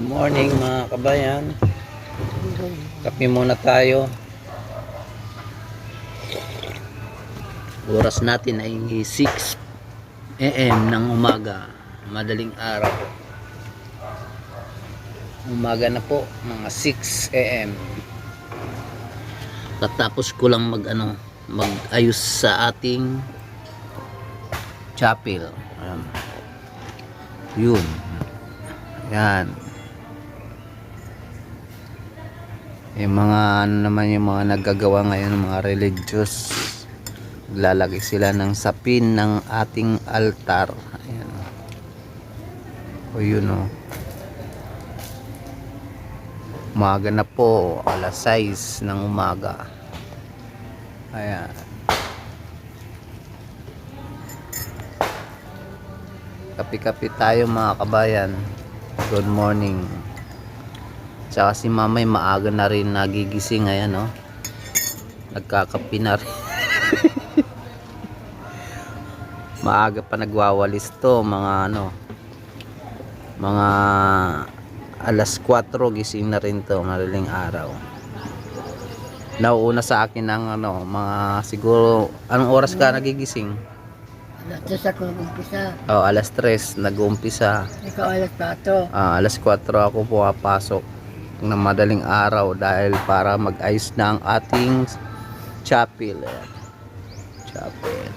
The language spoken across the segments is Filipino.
Morning mga kabayan. Kape muna tayo. Oras natin ay 6 AM ng umaga. Madaling araw. Umaga na po, mga 6 AM. Katapos ko lang mag ano, mag-ayos sa ating chapel. Ayan. Yun. Yan. Yung mga ano naman yung mga naggagawa ngayon ng mga religious. Lalagay sila ng sapin ng ating altar. Ayan. O yun o. Umaga na po. Alas 6 ng umaga. Ayan. Kapi-kapi tayo mga kabayan. Good morning. Tsaka si mamay maaga na rin nagigising ngayon, no? Nagkakapi na rin. maaga pa nagwawalis to, mga ano, mga alas 4 gising na rin to, madaling araw. Nauuna sa akin ng ano, mga siguro, anong oras ka nagigising? Alas dos ako umpisa. Oh, alas 3 nag-uumpisa. Ikaw alas 4. Ah, alas 4 ako pumapasok ng madaling araw dahil para mag-ayos na ang ating chapel. Ayan. Chapel.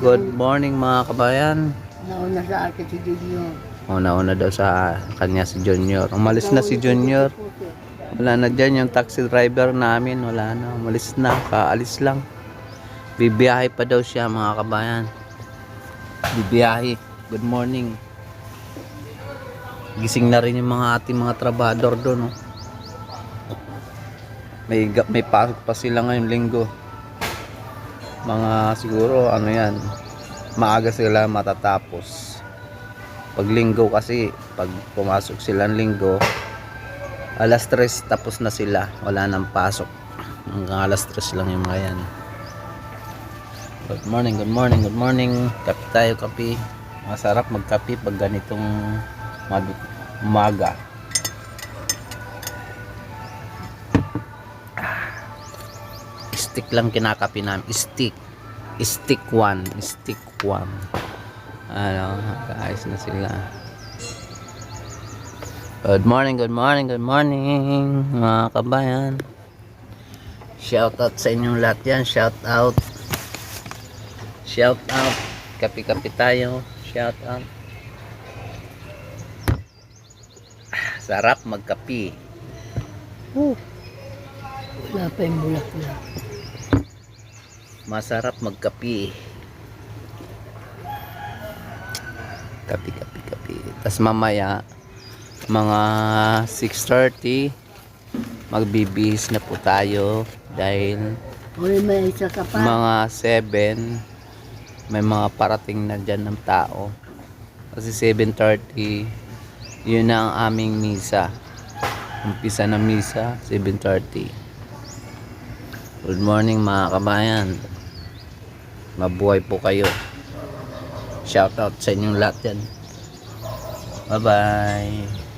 Good morning mga kabayan. Nauna sa akin si Junior. Una-una daw sa kanya si Junior. Umalis na si Junior. Wala na dyan yung taxi driver namin. Wala na. Umalis na. Kaalis lang. Bibiyahe pa daw siya mga kabayan. Bibiyahe. Good morning. Gising na rin yung mga ating mga trabador doon. Oh. May, may pasok pa sila ngayong linggo. Mga siguro ano yan. Maaga sila matatapos. Pag linggo kasi, pag pumasok sila ng linggo, alas 3 tapos na sila. Wala nang pasok. Hanggang alas 3 lang yung mga yan. Good morning, good morning, good morning. Kape tayo, kape. Masarap magkape pag ganitong mag- umaga. Ah. Stick lang kinakape namin. Stick. Stick 1. Stick 1. Ano, kaayos na sila. Good morning, good morning, good morning mga kabayan. Shout out sa inyong lahat yan. Shout out. Shout out. Kapi-kapi tayo. Shout out. Sarap magkapi. Wala pa yung bulak-bulak. Masarap magkapi. Kapi, kapi, kapi. Tapos mamaya, mga 6.30, magbibihis na po tayo dahil Uli may isa ka pa. mga 7 may mga parating na dyan ng tao kasi 7.30 yun na ang aming misa. Umpisa ng misa 7.30 good morning mga kabayan. Mabuhay po kayo. Shout out sa inyong lahat yan. Bye bye